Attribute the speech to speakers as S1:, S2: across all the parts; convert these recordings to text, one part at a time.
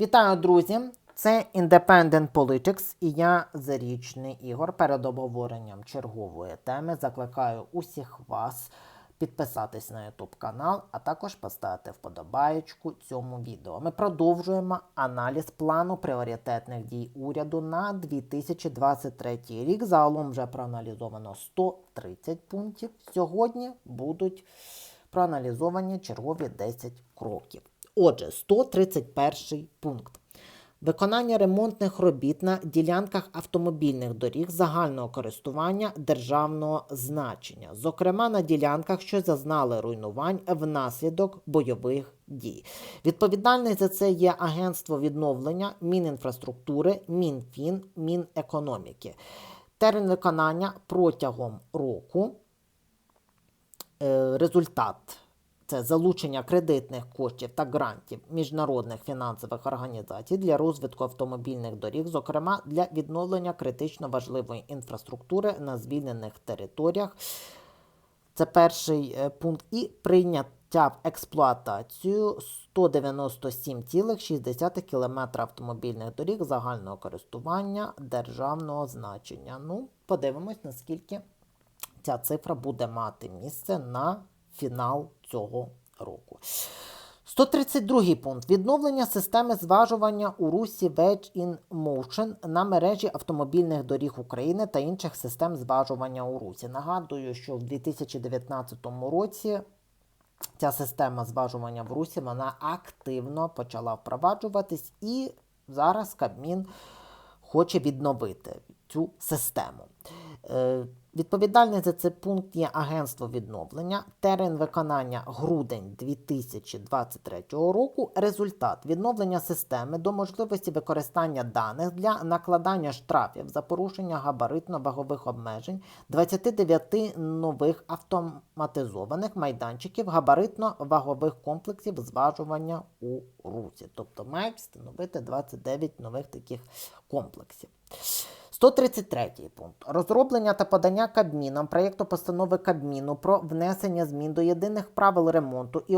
S1: Вітаю, друзі! Це Independent Politics і я Зарічний Ігор. Перед обговоренням чергової теми закликаю усіх вас підписатись на YouTube канал, а також поставити вподобаєчку цьому відео. Ми продовжуємо аналіз плану пріоритетних дій уряду на 2023 рік. Загалом вже проаналізовано 130 пунктів. Сьогодні будуть проаналізовані чергові 10 кроків. Отже, 131 пункт. Виконання ремонтних робіт на ділянках автомобільних доріг загального користування державного значення, зокрема на ділянках, що зазнали руйнувань внаслідок бойових дій. Відповідальний за це є Агентство відновлення Мінінфраструктури, Мінфін, Мінекономіки. Термін виконання протягом року. Е, Результат це залучення кредитних коштів та грантів міжнародних фінансових організацій для розвитку автомобільних доріг, зокрема для відновлення критично важливої інфраструктури на звільнених територіях. Це перший е, пункт. І прийняття в експлуатацію 197,6 км автомобільних доріг загального користування державного значення. Ну, подивимось, наскільки ця цифра буде мати місце на фінал цього року. 132 пункт. Відновлення системи зважування у русі Wedge in Motion на мережі автомобільних доріг України та інших систем зважування у русі. Нагадую, що в 2019 році ця система зважування в русі вона активно почала впроваджуватись, і зараз Кабмін хоче відновити цю систему. Відповідальний за цей пункт є агентство відновлення. Термін виконання грудень 2023 року. Результат відновлення системи до можливості використання даних для накладання штрафів за порушення габаритно-вагових обмежень 29 нових автоматизованих майданчиків габаритно-вагових комплексів зважування у русі. Тобто мають встановити 29 нових таких комплексів. 133 пункт. Розроблення та подання Кабміном проєкту постанови Кабміну про внесення змін до єдиних правил ремонту і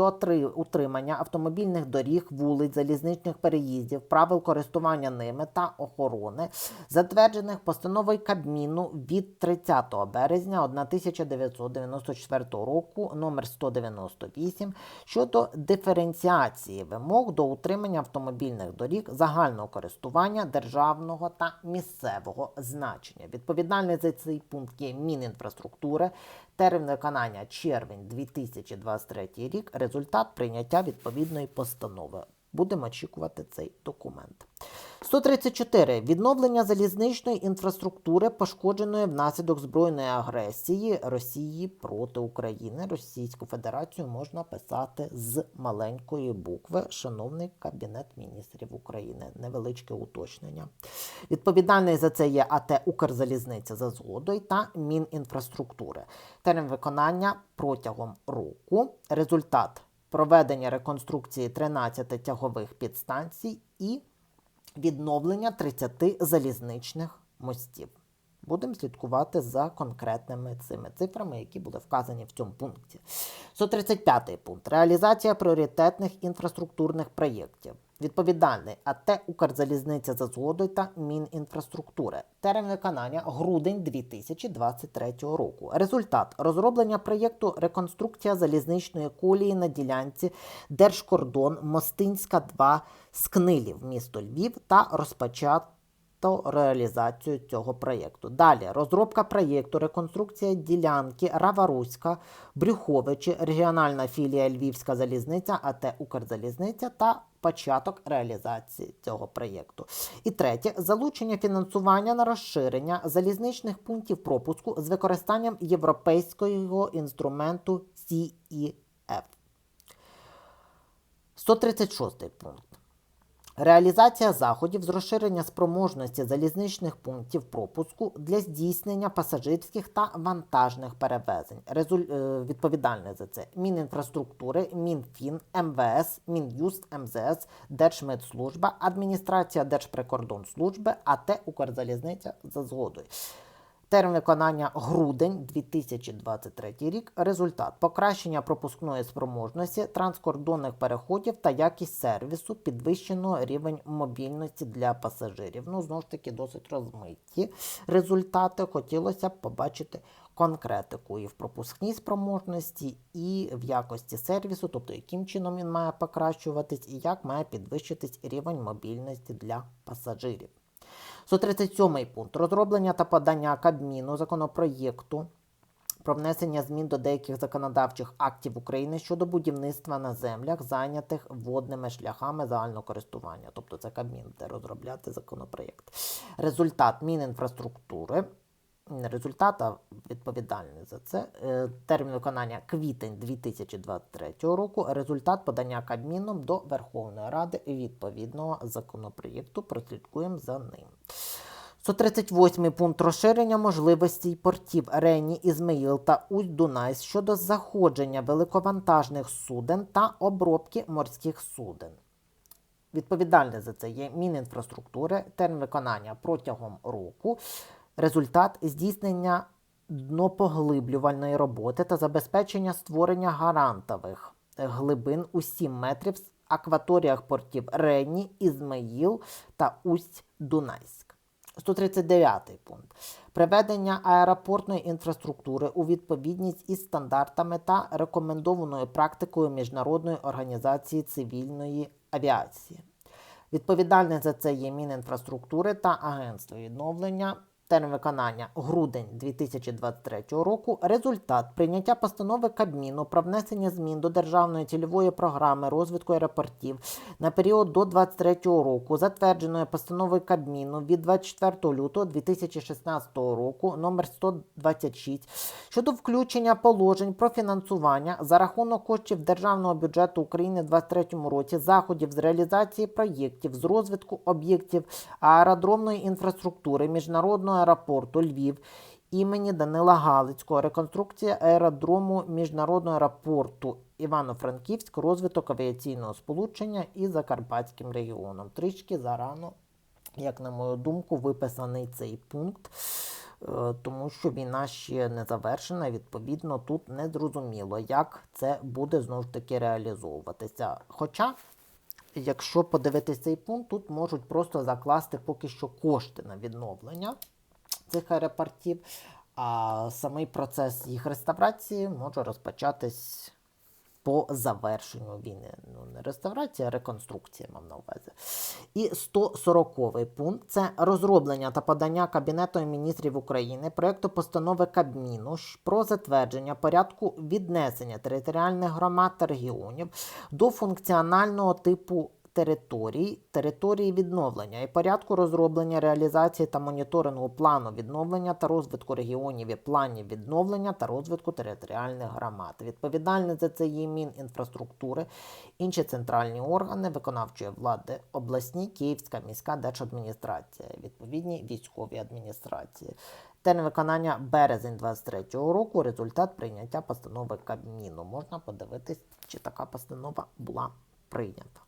S1: утримання автомобільних доріг, вулиць, залізничних переїздів, правил користування ними та охорони, затверджених постановою Кабміну від 30 березня 1994 року номер 198 щодо диференціації вимог до утримання автомобільних доріг загального користування державного та місцевого значення. Відповідальний за цей пункт є Мінінфраструктури. Термін виконання червень 2023 рік. Результат прийняття відповідної постанови. Будемо очікувати цей документ. 134. Відновлення залізничної інфраструктури, пошкодженої внаслідок збройної агресії Росії проти України. Російську Федерацію можна писати з маленької букви. Шановний Кабінет міністрів України. Невеличке уточнення. Відповідальний за це є АТ Укрзалізниця за згодою та Мінінфраструктури. Термін виконання протягом року. Результат проведення реконструкції 13 тягових підстанцій і відновлення 30 залізничних мостів. Будемо слідкувати за конкретними цими цифрами, які були вказані в цьому пункті. 135 пункт. Реалізація пріоритетних інфраструктурних проєктів. Відповідальний АТ Укрзалізниця за згодою та Мінінфраструктури. Термін виконання грудень 2023 року. Результат розроблення проєкту реконструкція залізничної колії на ділянці Держкордон Мостинська 2 Скнилів, місто Львів та розпочато реалізацію цього проєкту. Далі розробка проєкту, реконструкція ділянки Раваруська, Брюховичі, регіональна філія Львівська залізниця, АТ Укрзалізниця та початок реалізації цього проєкту. І третє залучення фінансування на розширення залізничних пунктів пропуску з використанням європейського інструменту CEF. 136 пункт. Реалізація заходів з розширення спроможності залізничних пунктів пропуску для здійснення пасажирських та вантажних перевезень. Резуль... е, Відповідальне за це Мінінфраструктури, Мінфін, МВС, Мін'юст, МЗС, Держмедслужба, Адміністрація Держприкордонслужби, АТ Укрзалізниця за згодою. Термін виконання грудень 2023 рік. Результат покращення пропускної спроможності транскордонних переходів та якість сервісу, підвищено рівень мобільності для пасажирів. Ну, знову ж таки, досить розмиті результати. Хотілося б побачити конкретику і в пропускній спроможності, і в якості сервісу, тобто яким чином він має покращуватись, і як має підвищитись рівень мобільності для пасажирів. 137 пункт. Розроблення та подання Кабміну законопроєкту про внесення змін до деяких законодавчих актів України щодо будівництва на землях, зайнятих водними шляхами загального користування. Тобто це Кабмін буде розробляти законопроєкт. Результат Мінінфраструктури. Не результат, а відповідальний за це. Е, Термін виконання квітень 2023 року. Результат подання Кабміном до Верховної Ради відповідного законопроєкту. Прослідкуємо за ним. 138 пункт розширення можливостей портів Рені, Ізмаїл та Усть-Дунайс щодо заходження великовантажних суден та обробки морських суден. Відповідальне за це є Мінінфраструктури, термін виконання протягом року, результат здійснення днопоглиблювальної роботи та забезпечення створення гарантових глибин у 7 метрів в акваторіях портів Рені, Ізмаїл та Усть-Дунайськ. 139 пункт. Приведення аеропортної інфраструктури у відповідність із стандартами та рекомендованою практикою Міжнародної організації цивільної авіації. Відповідальне за це є Мінінфраструктури та Агентство відновлення. Термін виконання грудень 2023 року. Результат прийняття постанови Кабміну про внесення змін до Державної цільової програми розвитку аеропортів на період до 2023 року, затвердженої постановою Кабміну від 24 лютого 2016 року номер 126 щодо включення положень про фінансування за рахунок коштів Державного бюджету України в 2023 році заходів з реалізації проєктів з розвитку об'єктів аеродромної інфраструктури міжнародного аеропорту Львів імені Данила Галицького, реконструкція аеродрому міжнародного аеропорту Івано-Франківськ, розвиток авіаційного сполучення із Закарпатським регіоном. Трішки зарано, як на мою думку, виписаний цей пункт. е, Тому що війна ще не завершена, відповідно, тут не зрозуміло, як це буде знову ж таки реалізовуватися. Хоча якщо подивитись цей пункт, тут можуть просто закласти поки що кошти на відновлення цих аеропортів, а самий процес їх реставрації може розпочатись по завершенню війни. Ну, не реставрація, а реконструкція мав на увазі. І 140 пункт це розроблення та подання Кабінету міністрів України проєкту постанови Кабміну про затвердження порядку віднесення територіальних громад та регіонів до функціонального типу територій, території відновлення і порядку розроблення, реалізації та моніторингу плану відновлення та розвитку регіонів і планів відновлення та розвитку територіальних громад. Відповідальний за це є Мінінфраструктури, інші центральні органи виконавчої влади, обласні, Київська міська держадміністрація, відповідні військові адміністрації. Термін виконання березень 23-го року. Результат прийняття постанови Кабміну. Можна подивитись, чи така постанова була прийнята.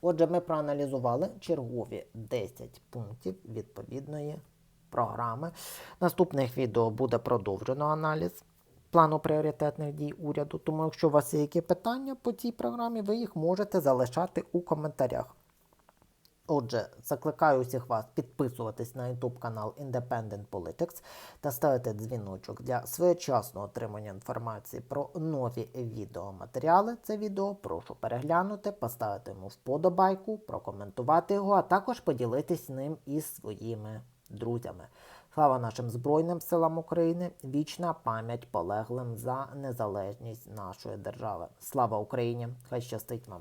S1: Отже, ми проаналізували чергові 10 пунктів відповідної програми. Наступних відео буде продовжено аналіз плану пріоритетних дій уряду. Тому, якщо у вас є які питання по цій програмі, ви їх можете залишати у коментарях. Отже, закликаю усіх вас підписуватись на YouTube канал Independent Politics та ставити дзвіночок для своєчасного отримання інформації про нові відеоматеріали. Це відео прошу переглянути, поставити йому вподобайку, прокоментувати його, а також поділитись ним із своїми друзями. Слава нашим Збройним силам України! Вічна пам'ять полеглим за незалежність нашої держави. Слава Україні! Хай щастить вам!